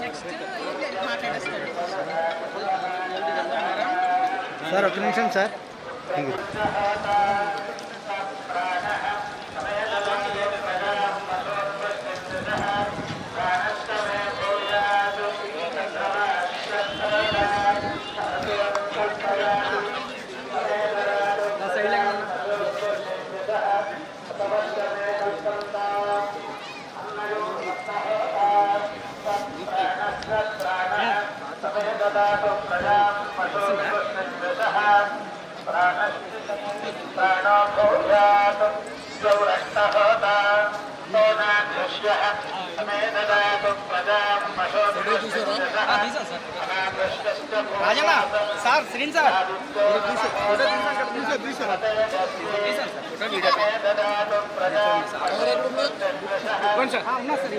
Next మాట్లాడేస్తాడు sir ఒక నిమిషం sir. Rajanna sir శ్రీన్ సార్. ఉన్నా సార్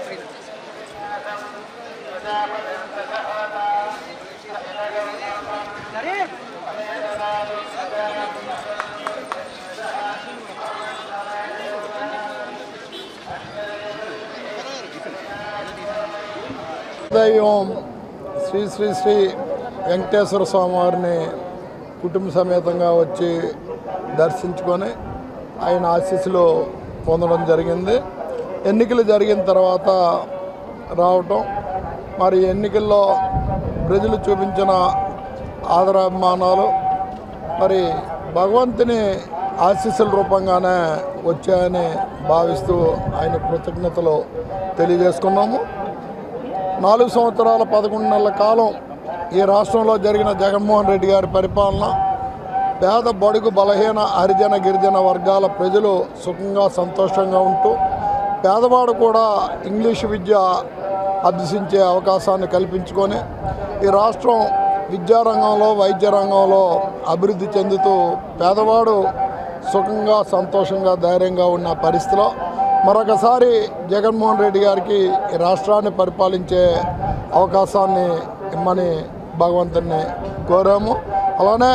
దైవం శ్రీ శ్రీ శ్రీ వెంకటేశ్వర స్వామివారిని కుటుంబ సమేతంగా వచ్చి దర్శించుకొని ఆయన ఆశీస్సులు పొందడం జరిగింది. ఎన్నికలు జరిగిన తర్వాత రావటం. మరి ఎన్నికల్లో ప్రజలు చూపించిన ఆదరాభిమానాలు. మరి భగవంతుని ఆశీస్సుల రూపంగానే వచ్చాయని భావిస్తూ ఆయన కృతజ్ఞతలు తెలియజేసుకున్నాము. నాలుగు సంవత్సరాల పదకొండు నెలల కాలం ఈ రాష్ట్రంలో జరిగిన జగన్మోహన్ రెడ్డి గారి పరిపాలన పేద బడుగు బలహీన హరిజన గిరిజన వర్గాల ప్రజలు సుఖంగా సంతోషంగా ఉంటూ పేదవాడు కూడా ఇంగ్లీషు విద్య అభ్యసించే అవకాశాన్ని కల్పించుకొని ఈ రాష్ట్రం విద్యారంగంలో వైద్య రంగంలో అభివృద్ధి చెందుతూ పేదవాడు సుఖంగా సంతోషంగా ధైర్యంగా ఉన్న పరిస్థితిలో మరొకసారి జగన్మోహన్ రెడ్డి గారికి ఈ రాష్ట్రాన్ని పరిపాలించే అవకాశాన్ని ఇమ్మని భగవంతుని కోరాము. అలానే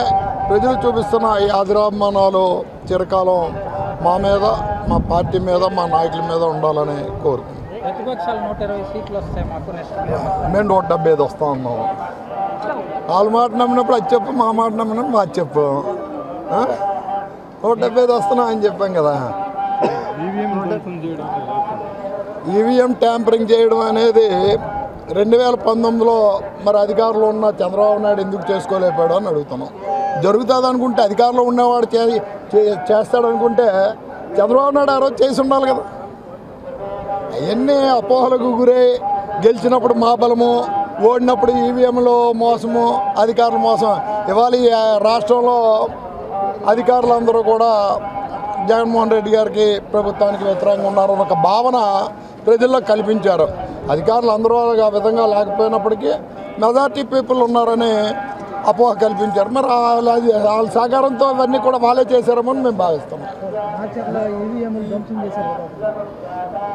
ప్రజలు చూపిస్తున్న ఈ ఆదిరాభిమానాలు చిరకాలం మా మీద మా పార్టీ మీద మా నాయకుల మీద ఉండాలని కోరుకుంటున్నాం. మాకు మేము నూట డెబ్బై ఐదు వస్తా ఉన్నాము వాళ్ళ మాట నమ్మినప్పుడు అది చెప్పు మా మాట నమ్మినప్పుడు మాది చెప్పు. ఆ? నూట డెబ్బై ఐదు వస్తున్నా అని చెప్పాం కదా. ఈవీఎం ట్యాంపరింగ్ చేయడం అనేది రెండు వేల పంతొమ్మిదిలో మరి అధికారంలో ఉన్న చంద్రబాబు నాయుడు ఎందుకు చేసుకోలేకపోయాడు అని అడుగుతున్నాం. జరుగుతుంది అనుకుంటే అధికారంలో ఉన్నవాడు చే చే- చేస్తాడనుకుంటే చంద్రబాబు నాయుడు ఆ రోజు చేసి ఉండాలి కదా. అవన్నీ అపోహలకు గురై గెలిచినప్పుడు మా బలము ఓడినప్పుడు ఈవీఎంలో మోసము అధికారుల మోసం. ఇవాళ రాష్ట్రంలో అధికారులందరూ కూడా జగన్మోహన్ రెడ్డి గారికి ప్రభుత్వానికి వ్యతిరేకంగా ఉన్నారన్న ఒక భావన ప్రజల్లో కల్పించారు. అధికారులు అందరూ ఆ విధంగా లేకపోయినప్పటికీ మెజార్టీ పీపుల్ ఉన్నారని అపోహ కల్పించారు. మరి వాళ్ళ వాళ్ళ సహకారంతో అవన్నీ కూడా వాళ్ళే చేశారేమని మేము భావిస్తున్నాం.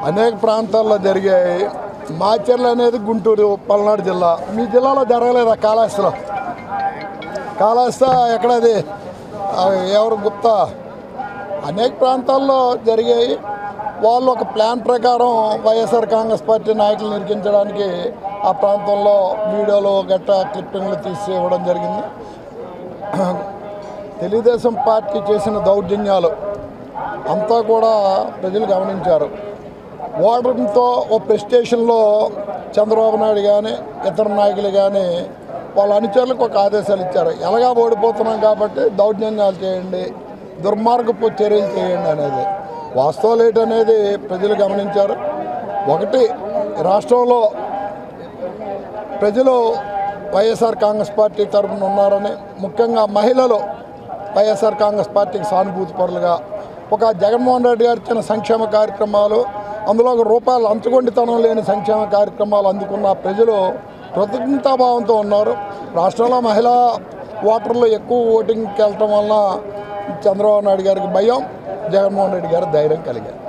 అనేక ప్రాంతాల్లో జరిగాయి. మాచర్ల అనేది గుంటూరు పల్నాడు జిల్లా. మీ జిల్లాలో జరగలేదా కాళహస్తిలో? కాళహస్తి ఎక్కడది ఆ, ఎవరు గుప్తా? అనేక ప్రాంతాల్లో జరిగాయి. వాళ్ళు ఒక ప్లాన్ ప్రకారం వైఎస్ఆర్ కాంగ్రెస్ పార్టీ నాయకులు నిరికించడానికి ఆ ప్రాంతంలో వీడియోలు గట్ట క్లిప్పింగ్లు తీసి ఇవ్వడం జరిగింది. తెలుగుదేశం పార్టీ చేసిన దౌర్జన్యాలు అంతా కూడా ప్రజలు గమనించారు. ఓడడంతో ఓ ప్రెస్టేషన్లో చంద్రబాబు నాయుడు కానీ ఇతర నాయకులు కానీ వాళ్ళ అనుచరులకు ఒక ఆదేశాలు ఇచ్చారు. ఎలాగా ఓడిపోతున్నాం కాబట్టి దౌర్జన్యాలు చేయండి దుర్మార్గపు చర్యలు చేయండి అనేది. వాస్తవాలు ఏంటనేది ప్రజలు గమనించారు. ఒకటి రాష్ట్రంలో ప్రజలు వైఎస్ఆర్ కాంగ్రెస్ పార్టీ తరఫున ఉన్నారని ముఖ్యంగా మహిళలు వైఎస్ఆర్ కాంగ్రెస్ పార్టీకి సానుభూతి పరులుగా ఒక జగన్మోహన్ రెడ్డి గారు ఇచ్చిన సంక్షేమ కార్యక్రమాలు అందులో ఒక రూపాయలు అంచుకొండితనం లేని సంక్షేమ కార్యక్రమాలు అందుకున్న ప్రజలు కృతజ్ఞతాభావంతో ఉన్నారు. రాష్ట్రంలో మహిళా ఓటర్లు ఎక్కువ ఓటింగ్కి వెళ్ళటం వలన చంద్రబాబు నాయుడు గారికి భయం జగన్మోహన్ రెడ్డి గారి ధైర్యం కలిగారు.